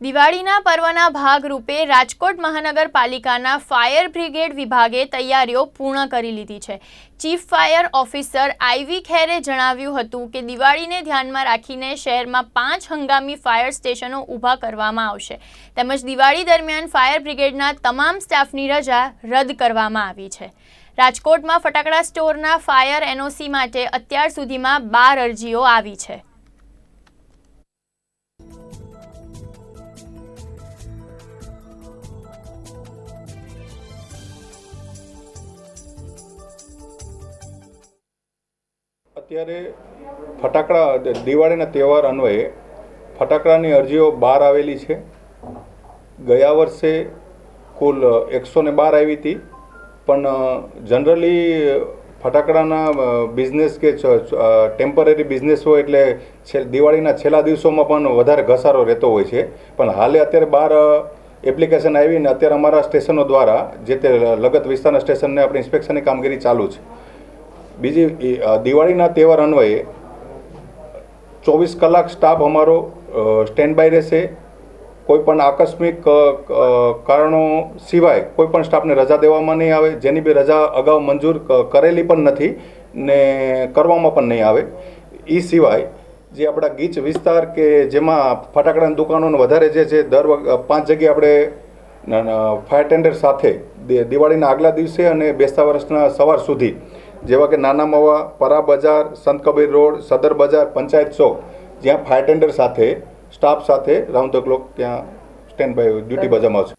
દિવાળીના પર્વના ભાગરૂપે રાજકોટ મહાનગરપાલિકાના ફાયર બ્રિગેડ વિભાગે તૈયારીઓ પૂર્ણ કરી લીધી છે. ચીફ ફાયર ઓફિસર આઈવી ખેરે જણાવ્યું હતું કે દિવાળીને ધ્યાનમાં રાખીને શહેરમાં પાંચ હંગામી ફાયર સ્ટેશનો ઊભા કરવામાં આવશે. તેમજ દિવાળી દરમિયાન ફાયર બ્રિગેડના તમામ સ્ટાફની રજા રદ કરવામાં આવી છે. રાજકોટમાં ફટાકડા સ્ટોરના ફાયર એનઓસી માટે અત્યાર સુધીમાં બાર અરજીઓ આવી છે. અત્યારે ફટાકડા, દિવાળીના તહેવાર અન્વયે ફટાકડાની અરજીઓ બહાર આવેલી છે. ગયા વર્ષે કુલ એકસો ને બાર આવી હતી. પણ જનરલી ફટાકડાના બિઝનેસ કે ટેમ્પરરી બિઝનેસ હોય એટલે દિવાળીના છેલ્લા દિવસોમાં પણ વધારે ઘસારો રહેતો હોય છે. પણ હાલે અત્યારે બહાર એપ્લિકેશન આવી ને અત્યારે અમારા સ્ટેશનો દ્વારા, જે તે લગત વિસ્તારના સ્ટેશનને આપણે ઇન્સ્પેક્શનની કામગીરી ચાલુ છે. બીજી દિવાળીના તહેવાર અન્વયે ચોવીસ કલાક સ્ટાફ અમારો સ્ટેન્ડ બાય રહેશે. કોઈ પણ આકસ્મિક કારણો સિવાય કોઈપણ સ્ટાફને રજા દેવામાં નહીં આવે. જેની બી રજા અગાઉ મંજૂર કરેલી પણ નથી ને કરવામાં પણ નહીં આવે. એ સિવાય જે આપણા ગીચ વિસ્તાર કે જેમાં ફટાકડાની દુકાનોને વધારે જે છે, દર પાંચ જગ્યાએ આપણે ફાયર ટેન્ડર સાથે દિવાળીના આગલા દિવસે અને બેસતા વર્ષના સવાર સુધી જેવા કે નાના મવા, પરા બજાર, સંત કબીર રોડ, સદર બજાર, પંચાયત ચોક, જ્યાં ફાયર ટેન્ડર સાથે, સ્ટાફ સાથે રાઉન્ડ ધ ક્લોક ત્યાં સ્ટેન્ડ બાય ડ્યુટી બજાવવામાં આવશે